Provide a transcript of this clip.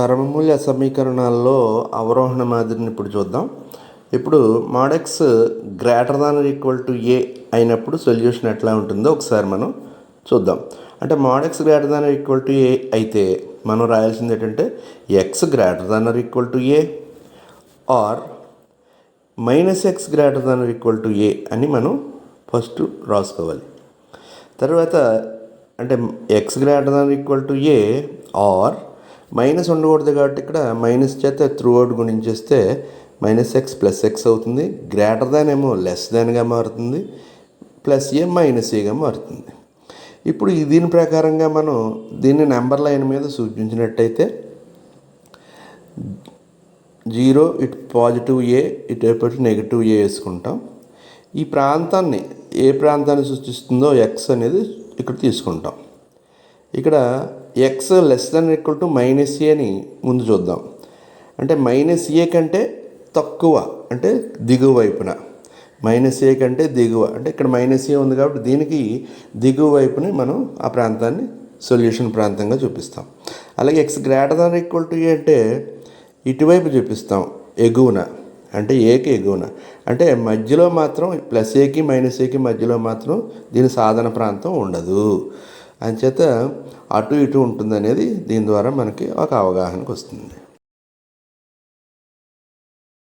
పరమమూల్య సమీకరణాల్లో అవరోహణ మాదిరిని ఇప్పుడు చూద్దాం. ఇప్పుడు mod x greater than equal to a అయినప్పుడు సొల్యూషన్ ఎట్లా ఉంటుందో ఒకసారి మనం చూద్దాం. అంటే mod x greater than equal to a అయితే మనం రాయాల్సింది ఏంటంటే x greater than equal to a or minus x greater than equal to a అని మనం ఫస్ట్ రాసుకోవాలి. తర్వాత అంటే x greater than equal to a or minus ఉండకూడదు కాబట్టి ఇక్కడ మైనస్ చేత త్రూ అవుట్ గుణించేస్తే మైనస్ ఎక్స్ ప్లస్ ఎక్స్ అవుతుంది. గ్రేటర్ దాన్ ఏమో లెస్ దాన్గా మారుతుంది. ప్లస్ ఏ మైనస్ ఏగా మారుతుంది. ఇప్పుడు దీని ప్రకారంగా మనం దీన్ని నెంబర్ లైన్ మీద సూచించినట్టయితే జీరో ఇటు పాజిటివ్ ఏ ఇటు నెగిటివ్ ఏ వేసుకుంటాం. ఈ ప్రాంతాన్ని ఏ ప్రాంతాన్ని సూచిస్తుందో ఎక్స్ అనేది ఇక్కడ తీసుకుంటాం. ఇక్కడ x less than equal to minus ఏని ముందు చూద్దాం. అంటే మైనస్ ఏ కంటే తక్కువ అంటే దిగువ వైపున. మైనస్ ఏ కంటే దిగువ. అంటే ఇక్కడ మైనస్ ఏ ఉంది కాబట్టి దీనికి దిగువ వైపుని మనం ఆ ప్రాంతాన్ని సొల్యూషన్ ప్రాంతంగా చూపిస్తాం. అలాగే x greater than equal to a అంటే ఇటువైపు చూపిస్తాం ఎగువన. అంటే ఏకి ఎగువన. అంటే మధ్యలో మాత్రం ప్లస్ ఏకి మైనస్ ఏకి మధ్యలో మాత్రం దీని సాధన ప్రాంతం ఉండదు. అంచేత అటు ఇటు ఉంటుంది అనేది దీని ద్వారా మనకి ఒక అవగాహనకు వస్తుంది